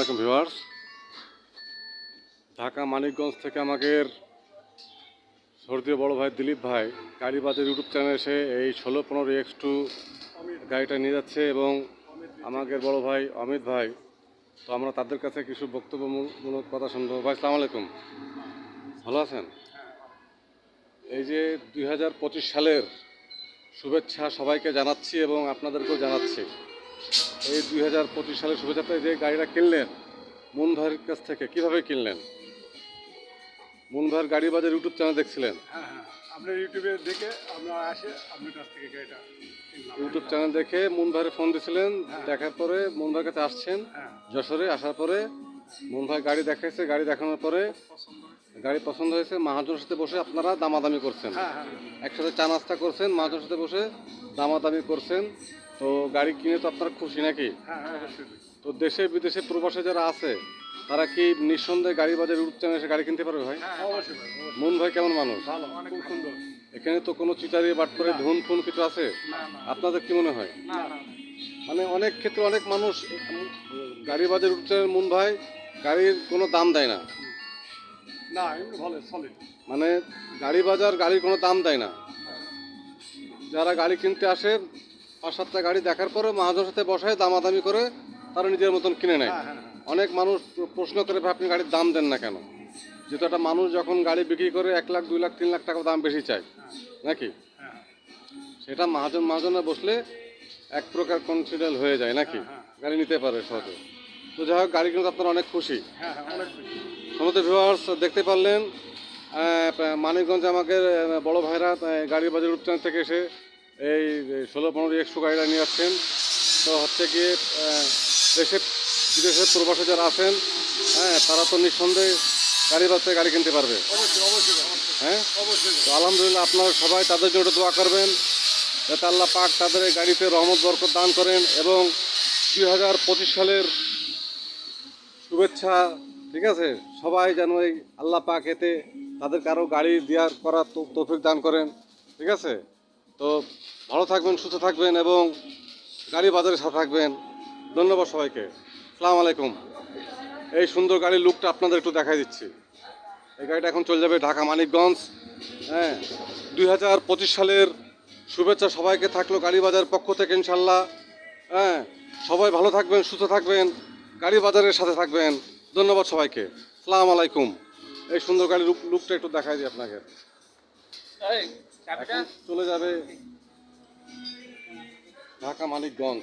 আলাইকুম, ভিউয়ার্স। ঢাকা, মানিকগঞ্জ থেকে আমাদের সর্দীয় বড় ভাই দিলীপ ভাই গাড়িবাজার ইউটিউব চ্যানেলে এসে এই ষোলো পনেরো এক্স টু গাড়িটা নিয়ে যাচ্ছে এবং আমাদের বড় ভাই অমিত ভাই, তো আমরা তাদের কাছে কিছু বক্তব্যমূলক কথা শুনব। ভাই সালাম আলাইকুম। ভালো আছেন? এই যে দুই হাজার পঁচিশ সালের শুভেচ্ছা সবাইকে জানাচ্ছি এবং আপনাদেরকেও জানাচ্ছি। এই দুই হাজার পঁচিশ সালের শুভেচ্ছাতে যে গাড়িটা কিনলেন মুন ভাইয়ের কাছ থেকে কীভাবে কিনলেন? মুন ভাইয়ের গাড়ি বাজার ইউটিউব চ্যানেল দেখছিলেন? হ্যাঁ হ্যাঁ আপনার ইউটিউবে দেখে আমরা আসে আপনার কাছ থেকে গাড়িটা ইউটিউব চ্যানেল দেখে মুন ভাইয়ের ফোন দিয়েছিলেন দেখার পরে মুন ভাইয়ের কাছে আসছেন হ্যাঁ। যশোরে আসার পরে মুন ভাই গাড়ি দেখাইছে গাড়ি দেখানোর পরে গাড়ি পছন্দ হয়েছে মাহাজনের সাথে বসে আপনারা দামাদামি করছেন। হ্যাঁ হ্যাঁ। একসাথে চা নাস্তা করছেন মহাজনের সাথে বসে দামাদামি করছেন। তো গাড়ি কিনে তো আপনারা খুশি নাকি? হ্যাঁ হ্যাঁ অবশ্যই তো দেশে বিদেশে প্রবাসে যারা আছে তারা কি নিঃসন্দেহে গাড়ি বাজার চ্যানেলে এসে গাড়ি কিনতে পারবে ভাই? হ্যাঁ মন ভাই কেমন মানুষ? খুব সুন্দর। এখানে তো কোনো চিটারি বাট করে ধুন ফুন কিছু আছে? আপনাদের কি মনে হয়? মানে অনেক ক্ষেত্রে অনেক মানুষ গাড়ি বাজার চ্যানেল মন ভাই গাড়ির কোনো দাম দেয় না। মানে গাড়ি বাজার গাড়ির কোনো দাম দেয় না। যারা গাড়ি কিনতে আসে পাঁচ সাতটা গাড়ি দেখার পরে মহাজনের সাথে বসায় দামাদামি করে তারা নিজের মতন কিনে নেয়। হ্যাঁ হ্যাঁ হ্যাঁ। অনেক মানুষ প্রশ্ন করে আপনি গাড়ির দাম দেন না কেন? যেহেতু একটা মানুষ যখন গাড়ি বিক্রি করে এক লাখ দুই লাখ তিন লাখ টাকা দাম বেশি চায় নাকি? সেটা মহাজন মহাজনে বসলে এক প্রকার কনসিডার হয়ে যায় নাকি? গাড়ি নিতে পারে সহজে। তো যাই হোক গাড়ি কিন্তু আপনারা অনেক খুশি। সমস্ত ভিউয়ার্স দেখতে পারলেন মানিকগঞ্জে আমাকে বড় ভাইরা আহ, গাড়ি বাজার উচ্চান থেকে এসে এই ষোলো পনেরো একশো গাড়িটা নিয়ে আসছেন। তো হচ্ছে গিয়ে দেশে বিদেশে প্রবাসে যারা আছেন হ্যাঁ তারা তো নিঃসন্দেহে গাড়ি বাজারে গাড়ি কিনতে পারবে। হ্যাঁ? তো আলহামদুলিল্লাহ আপনারা সবাই তাদের জন্য দোয়া করবেন যাতে আল্লাহ পাক তাদের গাড়িতে রহমত বরকত দান করেন এবং দুই হাজার পঁচিশ সালের শুভেচ্ছা ঠিক আছে? সবাই যেন এই আল্লাহ পাক এতে তাদের কারও গাড়ি দেওয়ার করার তৌফিক দান করেন ঠিক আছে? তো ভালো থাকবেন, সুস্থ থাকবেন এবং গাড়ি বাজারের সাথে থাকবেন। ধন্যবাদ সবাইকে। সালাম আলাইকুম। এই সুন্দর গাড়ির লুকটা আপনাদের একটু দেখাই দিচ্ছি। এই গাড়িটা এখন চলে যাবে ঢাকা মানিকগঞ্জ। হ্যাঁ দুই হাজার পঁচিশ সালের শুভেচ্ছা সবাইকে থাকল গাড়ি বাজার পক্ষ থেকে ইনশাল্লাহ। হ্যাঁ সবাই ভালো থাকবেন, সুস্থ থাকবেন, গাড়ি বাজারের সাথে থাকবেন। ধন্যবাদ সবাইকে। সালাম আলাইকুম। এই সুন্দর গাড়ির লুকটা একটু দেখাই দিই আপনাকে। চলে যাবে ঢাকা মানিকগঞ্জ।